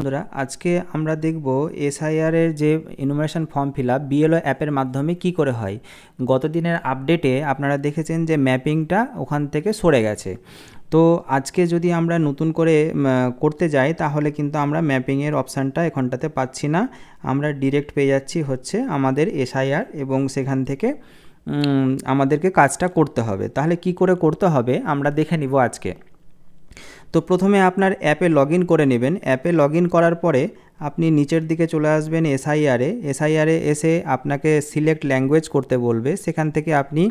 বন্ধুরা, আজকে আমরা দেখব এসআইআর এর যে enumeration form fill up BLO অ্যাপের মাধ্যমে কি করে হয়। গত দিনের আপডেটে আপনারা দেখেছেন যে ম্যাপিংটা ওখান থেকে সরে গেছে। তো আজকে যদি আমরা নতুন করে করতে যাই, তাহলে কিন্তু আমরা ম্যাপিংয়ের অপশানটা এখানটাতে পাচ্ছি না। আমরা ডিরেক্ট পেয়ে যাচ্ছি হচ্ছে আমাদের এসআইআর এবং সেখান থেকে আমাদেরকে কাজটা করতে হবে। তাহলে কি করে করতে হবে, আমরা দেখে নিব আজকে। তো প্রথমে আপনার অ্যাপে লগ করে নেবেন। অ্যাপে লগ করার পরে আপনি নিচের দিকে চলে আসবেন এসআইআরে। এসআইআরে এসে আপনাকে সিলেক্ট ল্যাঙ্গুয়েজ করতে বলবে। সেখান থেকে আপনি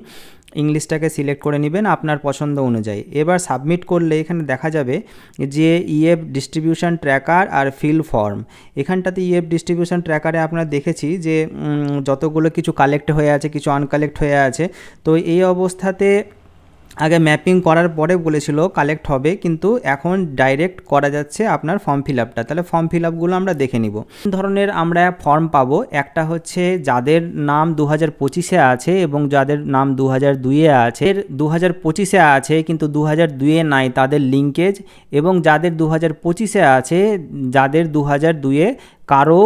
ইংলিশটাকে সিলেক্ট করে নেবেন আপনার পছন্দ অনুযায়ী। এবার সাবমিট করলে এখানে দেখা যাবে যে ইএফ ডিস্ট্রিবিউশন ট্র্যাকার আর ফিল ফর্ম এখানটাতে ইএফ ডিস্ট্রিবিউশন ট্র্যাকারে আপনারা দেখেছি যে যতগুলো কিছু কালেক্ট হয়ে আছে, কিছু আনকালেক্ট হয়ে আছে। তো এই অবস্থাতে আগে ম্যাপিং করার পরে বলেছিল কালেক্ট হবে, কিন্তু এখন ডাইরেক্ট করা যাচ্ছে আপনার ফর্ম ফিল আপটা তাহলে ফর্ম ফিল আপগুলো আমরা দেখে নিব। ধরনের আমরা ফর্ম পাবো। একটা হচ্ছে যাদের নাম দু হাজার পঁচিশে আছে এবং যাদের নাম দু হাজার দুইয়ে আছে। দু হাজার পঁচিশে আছে, কিন্তু দু হাজার দুইয়ে নাই তাদের লিঙ্কেজ এবং যাদের দু হাজার পঁচিশে আছে, যাদের দু হাজার দুইয়ে কারও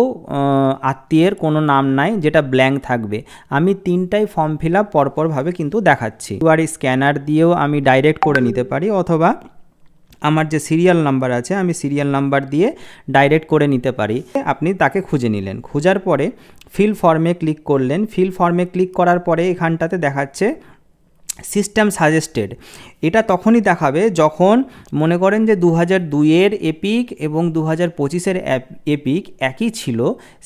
আত্মীয়ের কোনো নাম নাই যেটা ব্ল্যাঙ্ক থাকবে। আমি তিনটাই ফর্ম ফিল আপ পরপরভাবে কিন্তু দেখাচ্ছি। আর স্ক্যানার দিয়েও আমি ডাইরেক্ট করে নিতে পারি অথবা আমার যে সিরিয়াল নাম্বার আছে, আমি সিরিয়াল নাম্বার দিয়ে ডাইরেক্ট করে নিতে পারি। আপনি তাকে খুঁজে নিলেন। খোঁজার পরে ফিল ফর্মে ক্লিক করলেন। ফিল ফর্মে ক্লিক করার পরে এখানটাতে দেখাচ্ছে সিস্টেম সাজেস্টেড। এটা তখনই দেখাবে যখন মনে করেন যে দু হাজার দুইয়ের এপিক এবং দু হাজার পঁচিশের এপিক একই ছিল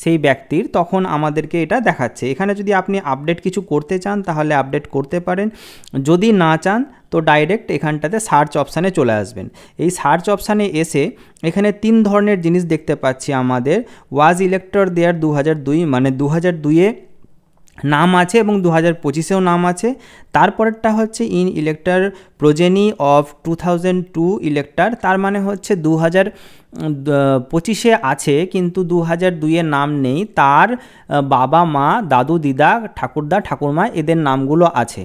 সেই ব্যক্তির, তখন আমাদেরকে এটা দেখাচ্ছে। এখানে যদি আপনি আপডেট কিছু করতে চান, তাহলে আপডেট করতে পারেন। যদি না চান, তো ডাইরেক্ট এখানটাতে সার্চ অপশানে চলে আসবেন। এই সার্চ অপশানে এসে এখানে তিন ধরনের জিনিস দেখতে পাচ্ছি আমাদের। ওয়াজ ইলেক্টর দেয়ার দু হাজার দুই মানে দু হাজার দুইয়ে নাম আছে এবং দু হাজার পঁচিশেও নাম আছে। তারপরেরটা হচ্ছে in elector progeny of two thousand two elector. তার মানে হচ্ছে দু হাজার পঁচিশে আছে, কিন্তু দু হাজার দুইয়ে নাম নেই। তার বাবা, মা, দাদু, দিদা, ঠাকুরদা, ঠাকুরমা এদের নামগুলো আছে।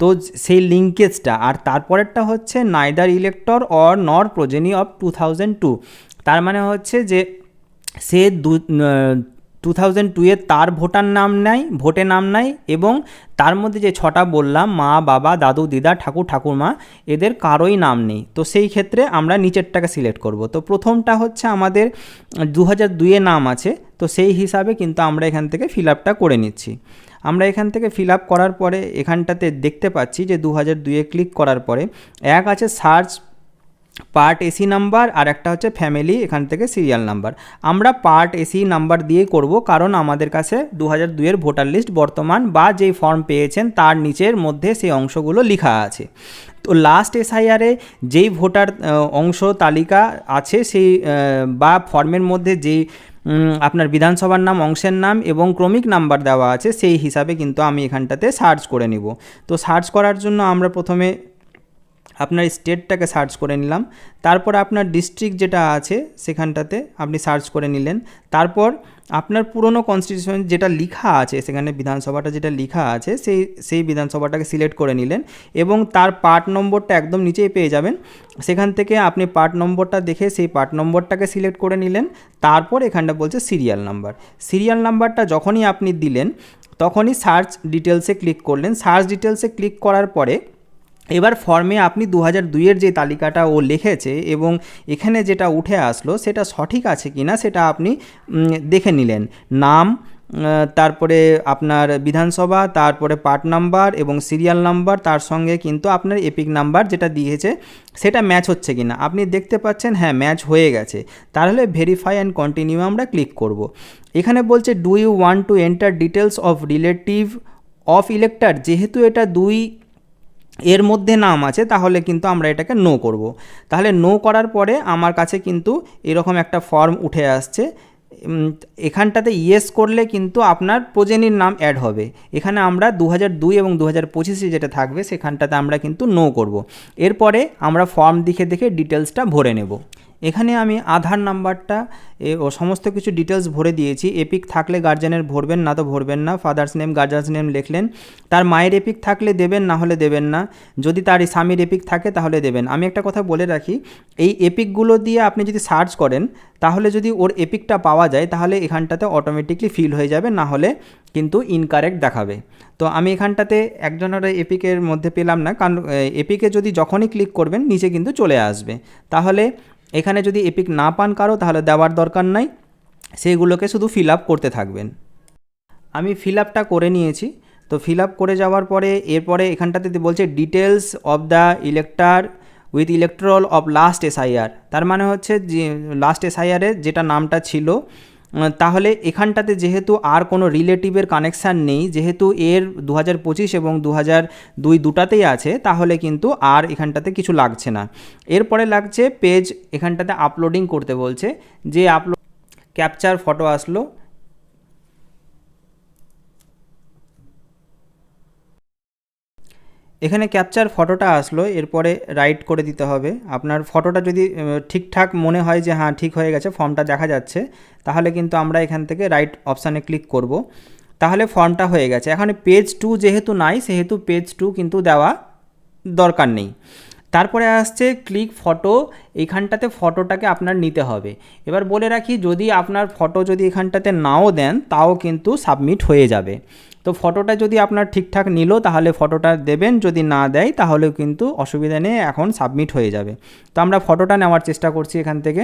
তো সেই লিঙ্কেজটা আর তারপরেরটা হচ্ছে neither elector or nor progeny of two thousand two তার মানে হচ্ছে যে সে দু টু থাউজেন্ড টুয়ে তার ভোটার নাম নাই, ভোটে নাম নাই এবং তার মধ্যে যে ছটা বললাম, মা, বাবা, দাদু, দিদা, ঠাকুর, ঠাকুরমা, এদের কারোই নাম নেই। তো সেই ক্ষেত্রে আমরা নিচেরটাকে সিলেক্ট করব। তো প্রথমটা হচ্ছে আমাদের দু হাজার দুইয়ে নাম আছে, তো সেই হিসাবে কিন্তু আমরা এখান থেকে ফিল আপটা করে নিচ্ছি। আমরা এখান থেকে ফিল আপ করার পরে এখানটাতে দেখতে পাচ্ছি যে দু হাজার দুইয়ে ক্লিক করার পরে এক আছে সার্চ পার্ট এসি নাম্বার আর একটা হচ্ছে ফ্যামিলি এখান থেকে সিরিয়াল নাম্বার আমরা পার্ট এসি নাম্বার দিয়ে করব, কারণ আমাদের কাছে দু হাজার দুইয়ের ভোটার লিস্ট বর্তমান বা যেই ফর্ম পেয়েছেন তার নিচের মধ্যে সেই অংশগুলো লেখা আছে। তো লাস্ট এসআইআরে যেই ভোটার অংশ তালিকা আছে সেই বা ফর্মের মধ্যে যেই আপনার বিধানসভার নাম, অংশের নাম এবং ক্রমিক নাম্বার দেওয়া আছে সেই হিসাবে কিন্তু আমি এখানটাতে সার্চ করে নিব। তো সার্চ করার জন্য আমরা প্রথমে আপনার স্টেটটাকে সার্চ করে নিলাম। তারপর আপনার ডিস্ট্রিক্ট যেটা আছে সেখানটাতে আপনি সার্চ করে নিলেন। তারপর আপনার পুরনো কনস্টিটিউশন যেটা লেখা আছে, সেখানে বিধানসভাটা যেটা লেখা আছে, সেই সেই বিধানসভাটাকে সিলেক্ট করে নিলেন এবং তার পার্ট নম্বরটা একদম নিচেই পেয়ে যাবেন। সেখান থেকে আপনি পার্ট নম্বরটা দেখে সেই পার্ট নম্বরটাকে সিলেক্ট করে নিলেন। তারপর এখানটা বলছে সিরিয়াল নাম্বার সিরিয়াল নাম্বারটা যখনই আপনি দিলেন, তখনই সার্চ ডিটেলসে ক্লিক করলেন। সার্চ ডিটেলসে ক্লিক করার পরে এবার ফর্মে আপনি দু হাজার দুইয়ের যে তালিকাটা ও লিখেছে এবং এখানে যেটা উঠে আসলো সেটা সঠিক আছে কি না সেটা আপনি দেখে নিলেন। নাম তারপরে আপনার বিধানসভা, তারপরে পার্ট নাম্বার এবং সিরিয়াল নাম্বার তার সঙ্গে কিন্তু আপনার এপিক নাম্বার যেটা দিয়েছে সেটা ম্যাচ হচ্ছে কি না আপনি দেখতে পাচ্ছেন হ্যাঁ ম্যাচ হয়ে গেছে। তাহলে ভেরিফাই অ্যান্ড কন্টিনিউ আমরা ক্লিক করব। এখানে বলছে do you want to enter details of relative of elector যেহেতু এটা দুই এর মধ্যে নাম আছে, তাহলে কিন্তু আমরা এটাকে নো করব। তাহলে নো করার পরে আমার কাছে কিন্তু এরকম একটা ফর্ম উঠে আসছে এখানটাতে ইয়েস করলে কিন্তু আপনার প্রজেনির নাম অ্যাড হবে এখানে আমরা দু দুই এবং দু হাজার পঁচিশে যেটা থাকবে, সেখানটাতে আমরা কিন্তু নো করব। এরপরে আমরা ফর্ম দেখে দেখে ডিটেলসটা ভরে নেব এখানে আমি আধার নাম্বারটা ও সমস্ত কিছু ডিটেলস ভরে দিয়েছি। এপিক থাকলে গার্জেনের ভরবেন, না তো ভরবেন না। ফাদার্স নেম গার্জেন্স নেম লিখলেন। তার মায়ের এপিক থাকলে দেবেন, না হলে দেবেন না। যদি তার স্বামীর এপিক থাকে, তাহলে দেবেন। আমি একটা কথা বলে রাখি, এই এপিকগুলো দিয়ে আপনি যদি সার্চ করেন, তাহলে যদি ওর এপিকটা পাওয়া যায়, তাহলে এখানটাতে অটোমেটিকলি ফিল হয়ে যাবে, না হলে কিন্তু ইনকারেক্ট দেখাবে। তো আমি এখানটাতে একজনের এপিকের মধ্যে পেলাম না, কারণ এপিকে যদি যখনই ক্লিক করবেন, নিচে কিন্তু চলে আসবে। তাহলে এখানে যদি এপিক না পান কারও, তাহলে দেওয়ার দরকার নাই। সেইগুলোকে শুধু ফিল আপ করতে থাকবেন। আমি ফিল আপটা করে নিয়েছি। তো ফিল আপ করে যাওয়ার পরে, এরপরে এখানটাতে বলছে details of the elector with electoral of last SIR তার মানে হচ্ছে যে লাস্ট এসআইআরের যেটা নামটা ছিল তাহলে এখানটাতে যেহেতু আর কোনো রিলেটিভের কানেকশান নেই, যেহেতু এর দু হাজার পঁচিশ এবং দু হাজার দুই দুটাতেই আছে, তাহলে কিন্তু আর এখানটাতে কিছু লাগছে না। এরপরে লাগছে পেজ এখানটাতে আপলোডিং করতে বলছে, যে আপলোড ক্যাপচার ফটো আসলো এখানে ক্যাপচার ফটোটা আসলো, এরপরে রাইট করে দিতে হবে। আপনার ফটোটা যদি ঠিকঠাক মনে হয় যে হ্যাঁ ঠিক হয়ে গেছে ফর্মটা দেখা যাচ্ছে, তাহলে কিন্তু আমরা এখান থেকে রাইট অপশানে ক্লিক করব। তাহলে ফর্মটা হয়ে গেছে। এখানে পেজ টু যেহেতু নাই, সেহেতু পেজ টু কিন্তু দেওয়া দরকার নেই। তারপরে আসছে ক্লিক ফটো এইখানটাতে ফটোটাকে আপনার নিতে হবে। এবার বলে রাখি, যদি আপনার ফটো যদি এখানটাতে নাও দেন, তাও কিন্তু সাবমিট হয়ে যাবে। তো ফটোটা যদি আপনার ঠিকঠাক নিল, তাহলে ফটোটা দেবেন, যদি না দেয়, তাহলেও কিন্তু অসুবিধা নেই, এখন সাবমিট হয়ে যাবে। তো আমরা ফটোটা নেওয়ার চেষ্টা করছি এখান থেকে।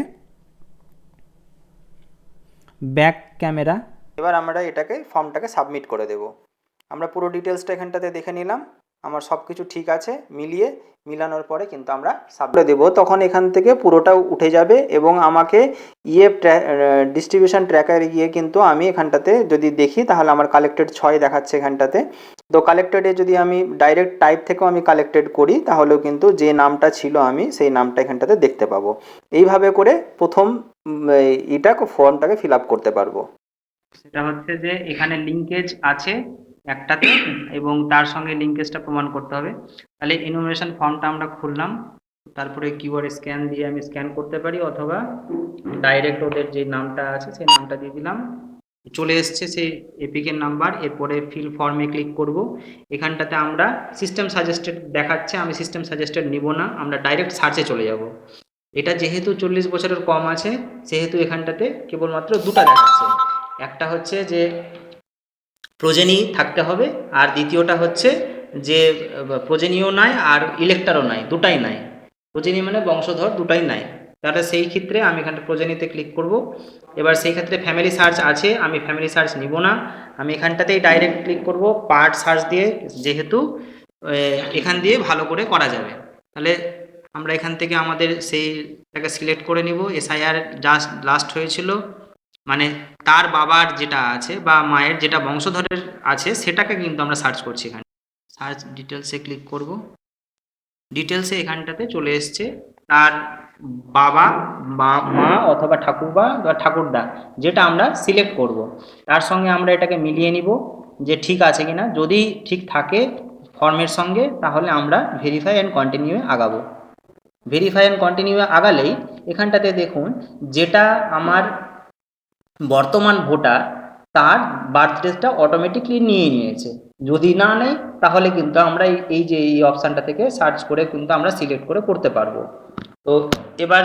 ব্যাক ক্যামেরা এবার আমরা এটাকে ফর্মটাকে সাবমিট করে দেব। আমরা পুরো ডিটেলসটা এখানটাতে দেখে নিলাম। আমার সব কিছু ঠিক আছে, মিলিয়ে মিলানোর পরে কিন্তু আমরা সাবমিট দেবো। তখন এখান থেকে পুরোটা উঠে যাবে এবং আমাকে ইয়ে ডিস্ট্রিবিউশন ট্র্যাকারে গিয়ে কিন্তু আমি এখানটাতে যদি দেখি তাহলে আমার কালেক্টেড ছয় দেখাচ্ছে এখানটাতে। তো কালেক্টেডে যদি আমি ডাইরেক্ট টাইপ থেকেও আমি কালেক্টেড করি তাহলেও কিন্তু যে নামটা ছিল আমি সেই নামটা এখানটাতে দেখতে পাবো। এইভাবে করে প্রথম এটা ফর্মটাকে ফিল আপ করতে পারব। সেটা হচ্ছে যে এখানে লিঙ্কেজ আছে একটাতে, এবং তার সঙ্গে লিঙ্কেজটা প্রমাণ করতে হবে। তাহলে ইনোভেশন ফর্মটা আমরা খুললাম। তারপরে কিউআর স্ক্যান দিয়ে আমি স্ক্যান করতে পারি, অথবা ডাইরেক্ট ওদের যে নামটা আছে, সেই নামটা দিয়ে দিলাম। চলে এসছে সেই এপিকের নাম্বার এরপরে ফিল ফর্মে ক্লিক করব। এখানটাতে আমরা সিস্টেম সাজেস্টেড দেখাচ্ছে, আমি সিস্টেম সাজেস্টেড নিব না, আমরা ডাইরেক্ট সার্চে চলে যাব। এটা যেহেতু চল্লিশ বছরের কম আছে, সেহেতু এখানটাতে কেবলমাত্র দুটা দেখাচ্ছে। একটা হচ্ছে যে প্রজেনি থাকতে হবে, আর দ্বিতীয়টা হচ্ছে যে, প্রজেনিও নাই আর ইলেক্টারও নাই, দুটাই নাই। প্রজেনি মানে বংশধর দুটাই নাই। তাহলে সেই ক্ষেত্রে আমি এখানটা প্রজেনিতে ক্লিক করব। এবার সেই ক্ষেত্রে ফ্যামিলি সার্চ আছে, আমি ফ্যামিলি সার্চ নিব না। আমি এখানটাতেই ডাইরেক্ট ক্লিক করব পার্ট সার্চ দিয়ে, যেহেতু এখান দিয়ে ভালো করে করা যাবে। তাহলে আমরা এখান থেকে আমাদের সেইটাকে সিলেক্ট করে নিব। এসআইআর জাস্ট লাস্ট হয়েছিল। মানে তার বাবার যেটা আছে বা মায়ের যেটা বংশধরের আছে, সেটাকে কিন্তু আমরা সার্চ করছি এখানে। সার্চ ডিটেলসে ক্লিক করব। ডিটেলসে এখানটাতে চলে এসছে তার বাবা, মা মা অথবা ঠাকুরবা বা ঠাকুরদা, যেটা আমরা সিলেক্ট করব। তার সঙ্গে আমরা এটাকে মিলিয়ে নিব যে ঠিক আছে কিনা। যদি ঠিক থাকে ফর্মের সঙ্গে, তাহলে আমরা ভেরিফাই অ্যান্ড কন্টিনিউয়ে আগাবো। ভেরিফাই অ্যান্ড কন্টিনিউয়ে আগালেই এখানটাতে দেখুন, যেটা আমার বর্তমান ভোটার তার বার্থ ডেটটা অটোমেটিকলি নিয়ে নিয়েছে। যদি না নেয়, তাহলে কিন্তু আমরা এই- যে, এই অপশানটা থেকে সার্চ করে কিন্তু আমরা সিলেক্ট করে করতে পারব। তো এবার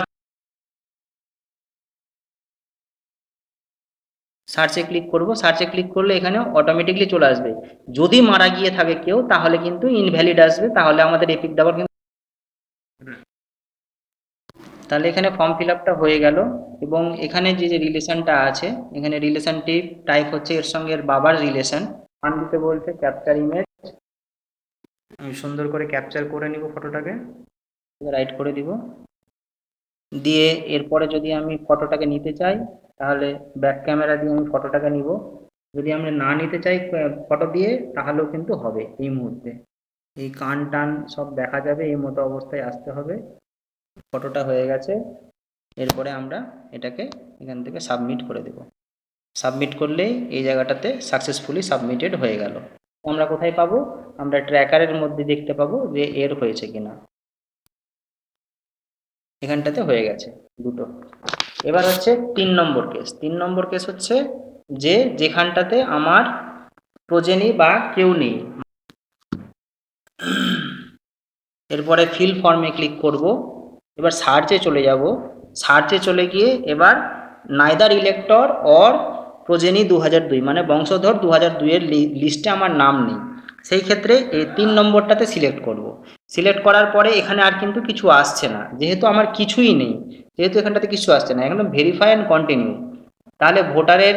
সার্চে ক্লিক করব। সার্চে ক্লিক করলে এখানে অটোমেটিকলি চলে আসবে। যদি মারা গিয়ে থাকে কেউ, তাহলে কিন্তু ইনভ্যালিড আসবে। তাহলে আমাদের এপিক দেওয়ার কিন্তু তাহলে এখানে ফর্ম ফিল আপটা হয়ে গেল এবং এখানে যে যে রিলেশনটা আছে, এখানে রিলেশনটি টাইপ হচ্ছে এর সঙ্গে এর বাবার রিলেশন মান দিতে বলছে ক্যাপচার ইমেজ আমি সুন্দর করে ক্যাপচার করে নিব ফটোটাকে রাইট করে দিব। দিয়ে এরপরে যদি আমি ফটোটাকে নিতে চাই, তাহলে ব্যাক ক্যামেরা দিয়ে আমি ফটোটাকে নিব। যদি আমরা না নিতে চাই ফটো দিয়ে, তাহলেও কিন্তু হবে এই মুহূর্তে। এই কান টান সব দেখা যাবে, এই মতো অবস্থায় আসতে হবে। ফটোটা হয়ে গেছে। এরপরে আমরা এটাকে এখান থেকে সাবমিট করে দেব। সাবমিট করলেই এই জায়গাটাতে সাকসেসফুলি সাবমিটেড হয়ে গেল। আমরা কোথায় পাবো? আমরা ট্র্যাকারের মধ্যে দেখতে পাবো যে এর হয়েছে কিনা। এখানটাতে হয়ে গেছে দুটো। এবার হচ্ছে তিন নম্বর কেস তিন নম্বর কেস হচ্ছে যে যেখানটাতে আমার প্রজেনি বা কেউ নেই। এরপরে ফিল ফর্মে ক্লিক করব। এবার সার্চে চলে যাব। সার্চে চলে গিয়ে এবার নাইদার ইলেক্টর অর প্রজেনি দু দুই মানে বংশধর দু হাজার দুইয়ের লিস্টে আমার নাম নেই। সেই ক্ষেত্রে এই তিন নম্বরটাতে সিলেক্ট করব। সিলেক্ট করার পরে এখানে আর কিন্তু কিছু আসছে না। যেহেতু আমার কিছুই নেই, যেহেতু এখানটাতে কিছু আসছে না এখানে ভেরিফাই অ্যান্ড কন্টিনিউ তাহলে ভোটারের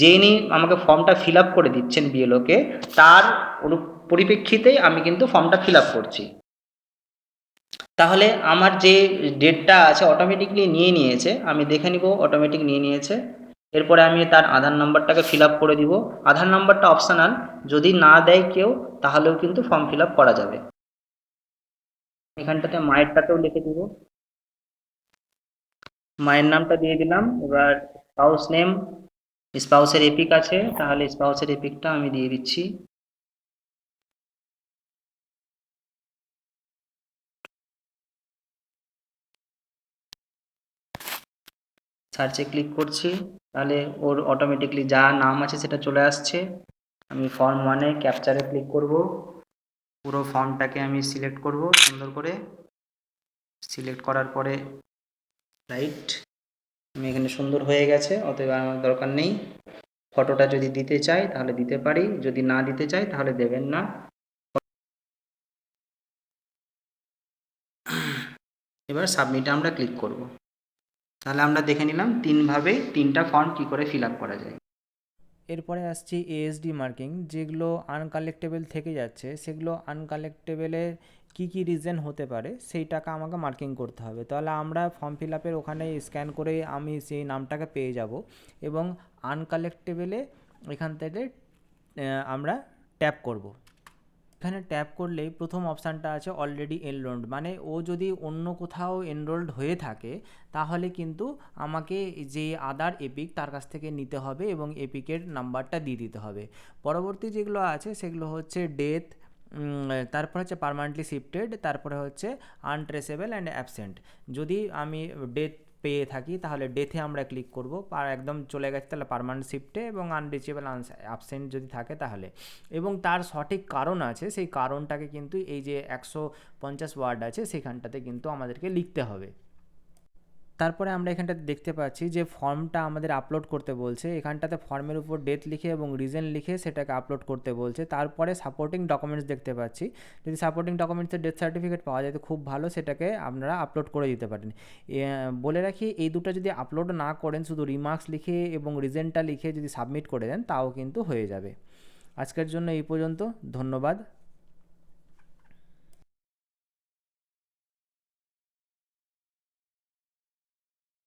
যিনি আমাকে ফর্মটা ফিল করে দিচ্ছেন বিএলওকে তার পরিপ্রেক্ষিতেই আমি কিন্তু ফর্মটা ফিল করছি। তাহলে আমার যে ডেটটা আছে অটোমেটিকলি নিয়ে নিয়েছে, আমি দেখে নিব অটোমেটিক নিয়ে নিয়েছে। এরপরে আমি তার আধার নাম্বারটাকে ফিল আপ করে দিব। আধার নাম্বারটা অপশনাল যদি না দেয় কেউ, তাহলেও কিন্তু ফর্ম ফিল আপ করা যাবে। এখানটাতে মায়েরটাতেও লিখে দিব। মায়ের নামটা দিয়ে দিলাম, এবার স্পাউস নেম স্পাউসের এপিক আছে, তাহলে স্পাউসের এপিকটা আমি দিয়ে দিচ্ছি। সার্চে ক্লিক করছি, তাহলে ওর অটোমেটিকলি যা নাম আছে সেটা চলে আসছে। আমি ফর্ম ওয়ানে ক্যাপচারে ক্লিক করব। পুরো ফর্মটাকে আমি সিলেক্ট করব, সুন্দর করে। সিলেক্ট করার পরে রাইট আমি এখানে সুন্দর হয়ে গেছে, অতএব আমার দরকার নেই। ফটোটা যদি দিতে চাই, তাহলে দিতে পারি। যদি না দিতে চাই, তাহলে দেবেন না। এবার সাবমিটে আমরা ক্লিক করব। তাহলে আমরা দেখে নিলাম তিনভাবে তিনটা ফর্ম কি করে ফিল আপ করা যায়। এরপরে আসছি এএসডি মার্কিং যেগুলো আনকালেক্টেবল থেকে যাচ্ছে, সেগুলো আনকালেক্টেবলের কী কী রিজন হতে পারে, সেই টাকা আমাকে মার্কিং করতে হবে। তাহলে আমরা ফর্ম ফিল আপের ওখানে স্ক্যান করে আমি সেই নামটাকে পেয়ে যাব এবং আনকালেক্টেবলে এখান থেকে আমরা ট্যাপ করব। এখানে ট্যাপ করলেই প্রথম অপশানটা আছে অলরেডি এনরোল্ড মানে ও যদি অন্য কোথাও এনরোল্ড হয়ে থাকে, তাহলে কিন্তু আমাকে যে আদার এপিক তার কাছ থেকে নিতে হবে এবং এপিকের নাম্বারটা দিয়ে দিতে হবে। পরবর্তী যেগুলো আছে, সেগুলো হচ্ছে ডেথ তারপর হচ্ছে পারমানেন্টলি শিফটেড তারপরে হচ্ছে আনট্রেসেবল অ্যান্ড অ্যাবসেন্ট যদি আমি ডেথ পেয়ে থাকি, তাহলে ডেথে আমরা ক্লিক করব। আর একদম চলে গেছে, তাহলে পারমানেন্ট শিফটে এবং আনরিচেবল অ্যাবসেন্ট যদি থাকে তাহলে। এবং তার সঠিক কারণ আছে, সেই কারণটাকে কিন্তু এই যে একশো পঞ্চাশ ওয়ার্ড আছে, সেখানটাতে কিন্তু আমাদেরকে লিখতে হবে। তারপরে আমরা এখানটাতে দেখতে পাচ্ছি যে ফর্মটা আমাদের আপলোড করতে বলছে। এখানটাতে ফর্মের উপর ডেট লিখে এবং রিজন লিখে সেটাকে আপলোড করতে বলছে। তারপরে সাপোর্টিং ডকুমেন্টস দেখতে পাচ্ছি। যদি সাপোর্টিং ডকুমেন্টসের ডেথ সার্টিফিকেট পাওয়া যায় তো খুব ভালো, সেটাকে আপনারা আপলোড করে দিতে পারেন। বলে রাখি, এই দুটো যদি আপলোড না করেন, শুধু রিমার্কস লিখে এবং রিজনটা লিখে যদি সাবমিট করে দেন, তাও কিন্তু হয়ে যাবে। আজকের জন্য এই পর্যন্ত, ধন্যবাদ।